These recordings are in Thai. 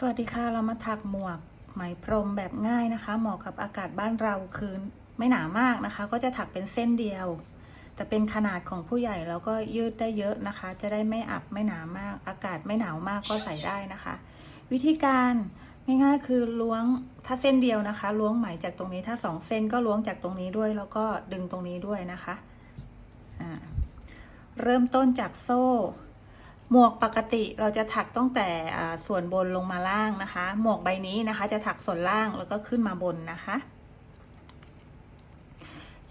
สวัสดีค่ะ เรามาถักหมวกไหมพรมแบบง่ายนะคะ เหมาะกับอากาศบ้านเราคือไม่หนามากนะคะ ก็จะถักเป็นเส้นเดียว แต่เป็นขนาดของผู้ใหญ่แล้วก็ยืดได้เยอะนะคะ จะได้ไม่อับไม่หนามาก อากาศไม่หนาวมากก็ใส่ได้นะคะ วิธีการง่ายๆคือล้วงถ้าเส้นเดียวนะคะ ล้วงไหมจากตรงนี้ถ้าสองเส้นก็ล้วงจากตรงนี้ด้วย แล้วก็ดึงตรงนี้ด้วยนะคะเริ่มต้นจากโซ่ หมวกปกติเราจะถักตั้งแต่ส่วนบนลงมาล่างนะคะ หมวกใบนี้นะคะ จะถักส่วนล่างแล้วก็ขึ้นมาบนนะคะ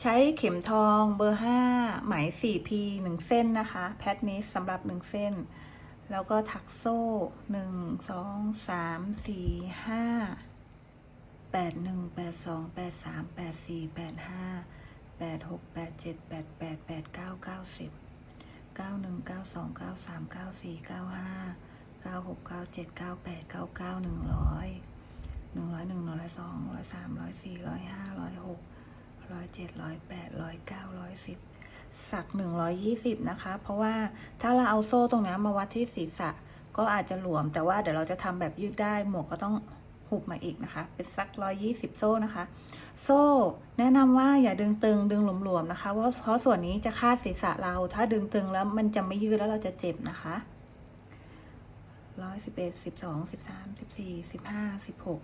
ใช้เข็มทองเบอร์ห้าไหม 4P หนึ่งเส้นนะคะ แพทนี้สำหรับหนึ่งเส้น แล้วก็ถักโซ่หนึ่งสองสามสี่ห้าแปดหนึ่งแปดสองแปดสามแปดสี่แปดห้าแปดหกแปดเจ็ดแปดแปดแปดเก้าเก้าสิบ เก้าหนึ่งเก้าสองเก้าสามเก้าสี่เก้าห้าเก้าหกเก้าเจ็ดเก้าแปดเก้าเก้าหนึ่งร้อยหนึ่งร้อยหนึ่งร้อยสองร้อยสามร้อยสี่ร้อยห้าร้อยหกร้อยเจ็ดร้อยแปดร้อยเก้าร้อยสิบสักหนึ่งร้อยยี่สิบนะคะ เพราะว่าถ้าเราเอาโซ่ตรงนี้มาวัดที่ศีรษะ ก็อาจจะหลวม แต่ว่าเดี๋ยวเราจะทำแบบยืดได้หมวกก็ต้อง หุบมาอีกนะคะ เป็นสักร้อยยี่สิบโซ่นะคะ โซ่แนะนำว่าอย่าดึงตึงดึงหลวมๆนะคะเพราะเพราะส่วนนี้จะคาดศีรษะเรา ถ้าดึงตึงแล้วมันจะไม่ยืดแล้วเราจะเจ็บนะคะร้อยสิบเอ็ดสิบสองสิบสามสิบสี่สิบห้าสิบหก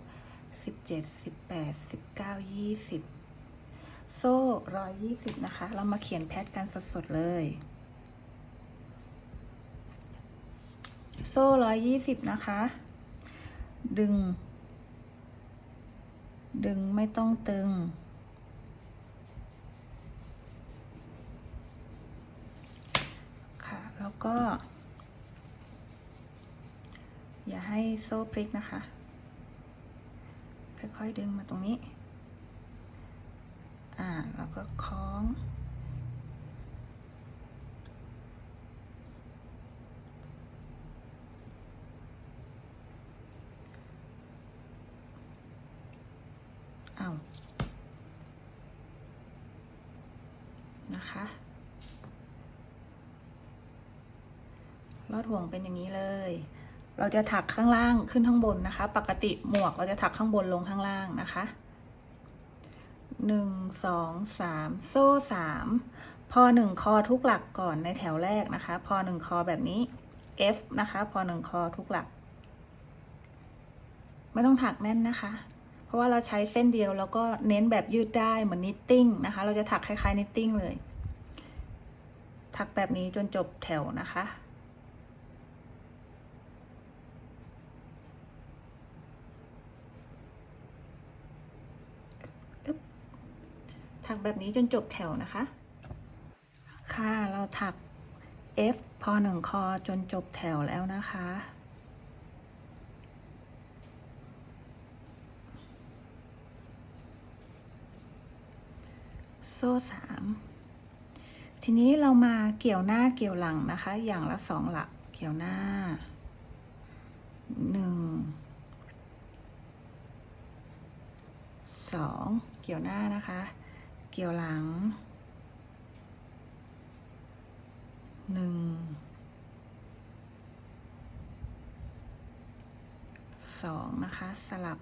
สิบเจ็ดสิบแปดสิบเก้ายี่สิบโซ่ร้อยยี่สิบนะคะ เรามาเขียนแพทกันสดๆเลยโซ่ร้อยยี่สิบนะคะ ดึง ดึงไม่ต้องตึง ค่ะ แล้วก็ อย่าให้โซ่พลิกนะคะ ค่อยๆดึงมาตรงนี้ อ่า แล้วก็คล้อง เอานะคะลอดห่วงเป็นอย่างนี้เลย เราจะถักข้างล่างขึ้นข้างบนนะคะ ปกติหมวกเราจะถักข้างบนลงข้างล่างนะคะหนึ่งสองสามโซ่สามพอหนึ่งคอทุกหลักก่อนในแถวแรกนะคะ พอหนึ่งคอแบบนี้ F นะคะ พอหนึ่งคอทุกหลัก ไม่ต้องถักแน่นนะคะ ราะว่าเราใช้เส้นเดียวแล้วก็เน้นแบบยืดได้เหมือนนิตติ้งนะคะ เราจะถักคล้ายๆนิตติ้งเลย ถักแบบนี้จนจบแถวนะคะ ถักแบบนี้จนจบแถวนะคะ ค่ะ เราถัก F พอหนึ่งคอจนจบแถวแล้วนะคะ โซ่สามทีนี้เรามาเกี่ยวหน้าเกี่ยวหลังนะคะ อย่างละสองหลักเกี่ยวหน้าหนึ่งสองเกี่ยวหน้านะคะ เกี่ยวหลังหนึ่งสองนะคะ สลับ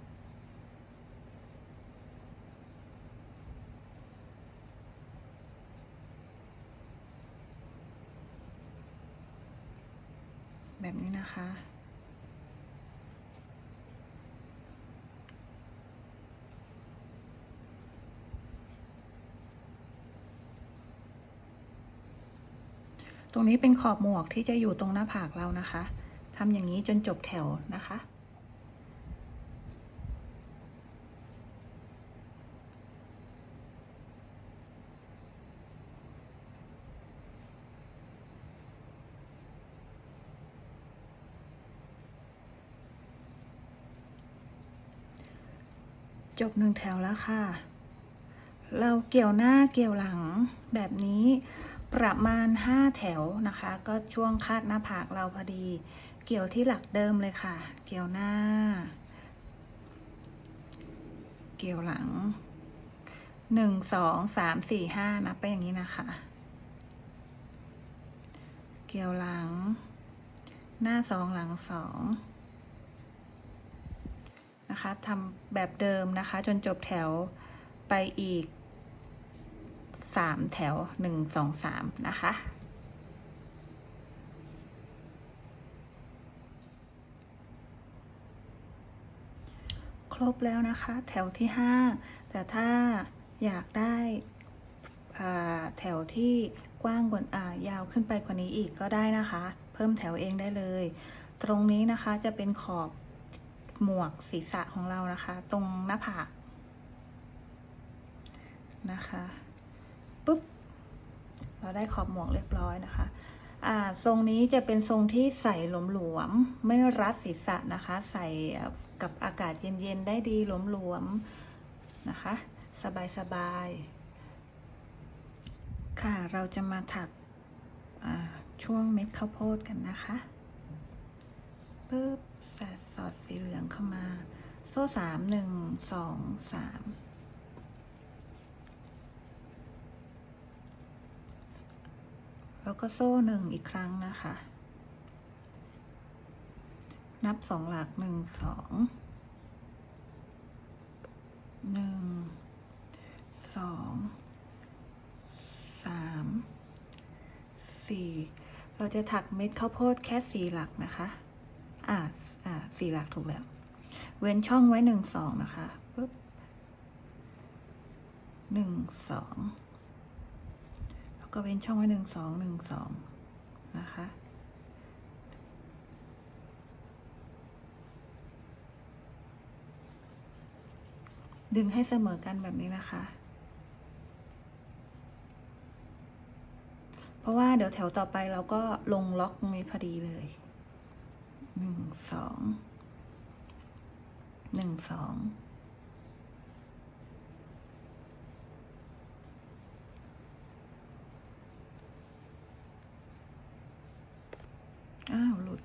แบบนี้นะคะ ตรงนี้เป็นขอบหมวกที่จะอยู่ตรงหน้าผากเรานะคะทำอย่างนี้จนจบแถวนะคะ จบหนึ่งแถวแล้วค่ะ เราเกี่ยวหน้าเกี่ยวหลังแบบนี้ประมาณห้าแถวนะคะ ก็ช่วงคาดหน้าผากเราพอดี เกี่ยวที่หลักเดิมเลยค่ะ เกี่ยวหน้า เกี่ยวหลังหนึ่งสองสามสี่ห้านับไปอย่างนี้นะคะ เกี่ยวหลัง หน้าสองหลังสอง นะคะทำแบบเดิมนะคะ จนจบแถวไปอีกสามแถวหนึ่งสองสามนะคะ ครบแล้วนะคะ แถวที่ห้าแต่ถ้าอยากได้แถวที่กว้างกว่ายาวขึ้นไปกว่านี้อีกก็ได้นะคะ เพิ่มแถวเองได้เลย ตรงนี้นะคะจะเป็นขอบ หมวกศีรษะของเรานะคะ ตรงหน้าผากนะคะปุ๊บเราได้ขอบหมวกเรียบร้อยนะคะอ่าทรงนี้จะเป็นทรงที่ใส่หลวมๆไม่รัดศีรษะนะคะ ใส่กับอากาศเย็นๆได้ดีหลวมๆนะคะ สบายๆค่ะเราจะมาถักช่วงเม็ดข้าวโพดกันนะคะ ปึ๊บใส่สอดสีเหลืองเข้ามา โซ่สามหนึ่งสองสามแล้วก็โซ่หนึ่งอีกครั้งนะคะ นับสองหลักหนึ่งสองหนึ่งสองสามสี่เราจะถักเม็ดข้าวโพดแค่สี่หลักนะคะ อ่าอ่าสี่หลักถูกแล้ว เว้นช่องไว้หนึ่งสองนะคะปุ๊บหนึ่งสองแล้วก็เว้นช่องไว้หนึ่งสองหนึ่งสองนะคะดึงให้เสมอกันแบบนี้นะคะ เพราะว่าเดี๋ยวแถวต่อไปเราก็ลงล็อกตรงนี้พอดีเลย หนึ่งสองหนึ่งสองอ้าวหลุด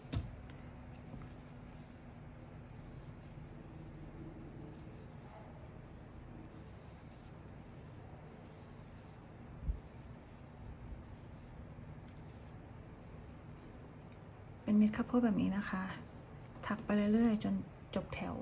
เป็นเม็ดข้าวโพดแบบนี้นะคะ ถักไปเรื่อยๆ จนจบแถว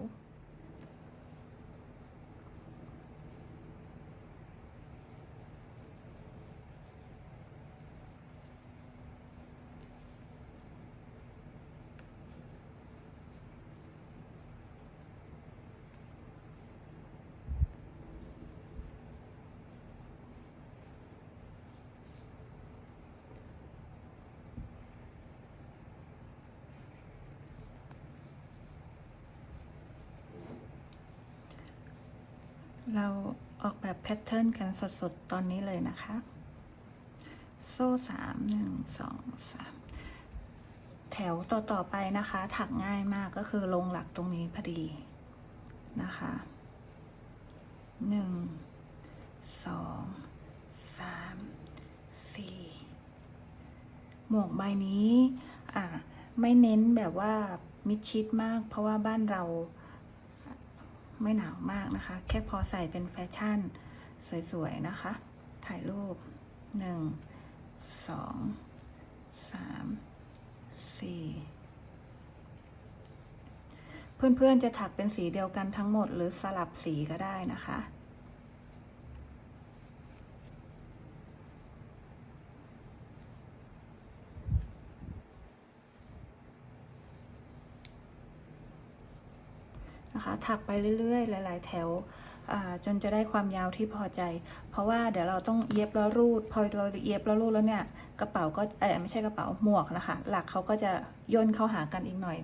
เราออกแบบแพทเทิร์นกันสดๆ ตอนนี้เลยนะคะ โซ่สามหนึ่งสองสามแถวต่อๆไปนะคะ ถักง่ายมากก็คือลงหลักตรงนี้พอดีนะคะหนึ่งสองสามสี่หมวกใบนี้อ่าไม่เน้นแบบว่ามิดชิดมาก เพราะว่าบ้านเรา ไม่หนาวมากนะคะ แค่พอใส่เป็นแฟชั่น สวยๆนะคะ ถ่ายรูปหนึ่งสองสามสี่เพื่อนๆ จะถักเป็นสีเดียวกันทั้งหมดหรือสลับสีก็ได้นะคะ นะคะ ถักไปเรื่อยๆ หลาย ๆ แถวจนจะได้ความยาวที่พอใจ เพราะว่าเดี๋ยวเราต้องเย็บแล้วรูด พอเราเย็บแล้วรูดแล้วเนี่ย กระเป๋าก็ไม่ใช่กระเป๋าหมวกนะคะ หลักเขาก็จะย่นเข้าหากันอีกหน่อย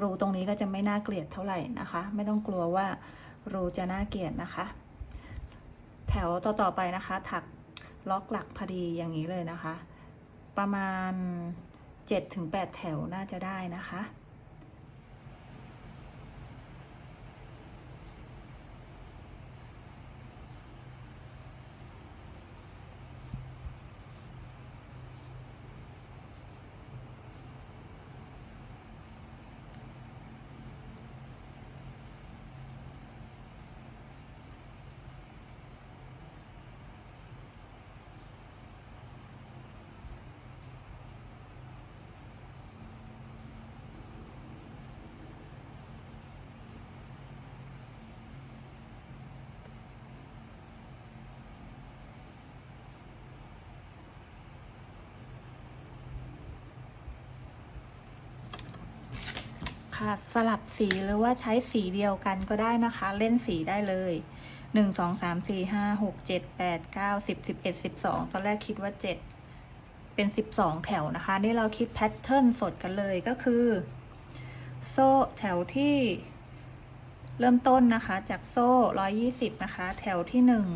รูตรงนี้ก็จะไม่น่าเกลียดเท่าไหร่นะคะ ไม่ต้องกลัวว่ารูจะน่าเกลียดนะคะ แถวต่อๆไปนะคะ ถักล็อกหลักพอดีอย่างนี้เลยนะคะ ประมาณ 7-8 แถวน่าจะได้นะคะ ค่ะ สลับสีหรือว่าใช้สีเดียวกันก็ได้นะคะ เล่นสีได้เลยหนึ่งสองสามสี่ห้าหกเจ็ดแปดเก้าสิบสิบเอ็ดสิบสองตอนแรกคิดว่าเจ็ดเป็นสิบสองแถวนะคะ นี่เราคิดแพทเทิร์นสดกันเลยก็คือ โซ่แถวที่เริ่มต้นนะคะ จากโซ่ร้อยยี่สิบนะคะ แถวที่หนึ่ง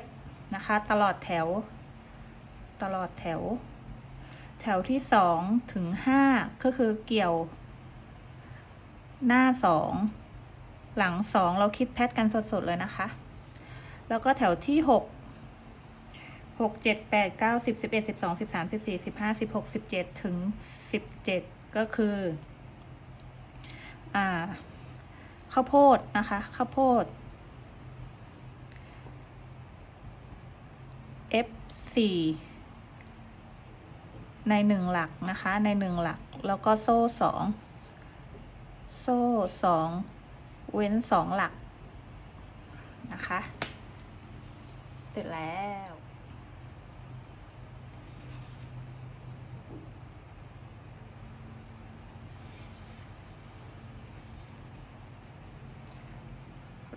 F นะคะ ตลอดแถว ตลอดแถว แถวที่สองถึงห้าก็คือเกี่ยว หน้าสองหลังสองเราคิดแพทกันสดๆเลยนะคะ แล้วก็แถวที่หกหกเจ็ดแปดเก้าสิบสิบเอ็ดสิบสองสิบสามสิบสี่สิบห้าสิบหกสิบเจ็ดถึงสิบเจ็ดก็คือ อ่า ข้าวโพดนะคะ ข้าวโพด F4 ในหนึ่งหลักนะคะ ในหนึ่งหลัก แล้วก็โซ่สอง โซ่สองเว้นสองหลักนะคะ เสร็จแล้ว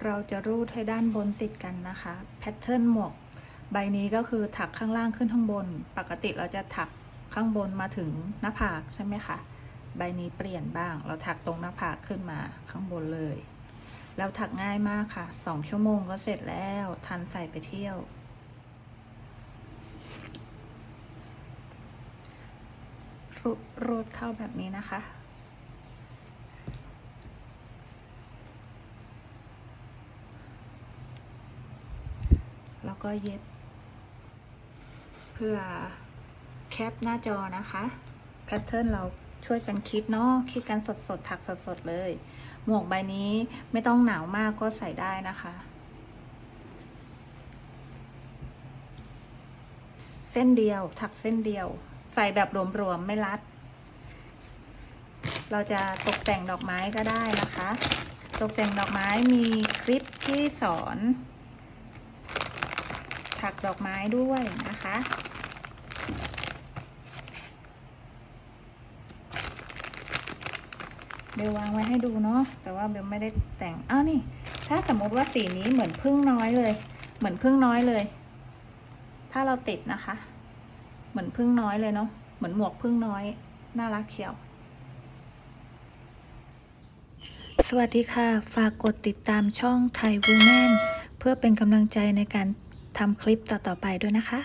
เราจะรูดให้ด้านบนติดกันนะคะ แพทเทิร์นหมวก ใบนี้ก็คือถักข้างล่างขึ้นข้างบน ปกติเราจะถักข้างบนมาถึงหน้าผากใช่ไหมคะ ใบนี้เปลี่ยนบ้าง เราถักตรงหน้าผากขึ้นมาข้างบนเลยแล้วถักง่ายมากค่ะสองชั่วโมงก็เสร็จแล้ว ทันใส่ไปเที่ยว รูรูดเข้าแบบนี้นะคะแล้วก็เย็บ เพื่อแคปหน้าจอนะคะ แพทเทิร์นเรา ช่วยกันคิดเนาะคิดกันสดๆถักสดๆเลย หมวกใบนี้ไม่ต้องหนาวมากก็ใส่ได้นะคะ เส้นเดียวถักเส้นเดียว ใส่แบบรวมๆไม่รัด เราจะตกแต่งดอกไม้ก็ได้นะคะ ตกแต่งดอกไม้มีคลิปที่สอน ถักดอกไม้ด้วยนะคะ เบลวางไว้ให้ดูเนาะแต่ว่าเบลไม่ได้แต่งอ้าวนี่ ถ้าสมมติว่าสีนี้เหมือนพึ่งน้อยเลย เหมือนพึ่งน้อยเลย ถ้าเราติดนะคะ เหมือนพึ่งน้อยเลยเนาะเหมือนหมวกพึ่งน้อย น่ารักเชียวสวัสดีค่ะ ฝากกดติดตามช่องไทยวูแมนเพื่อเป็นกำลังใจในการทำคลิปต่อ ๆ ไปด้วยนะคะ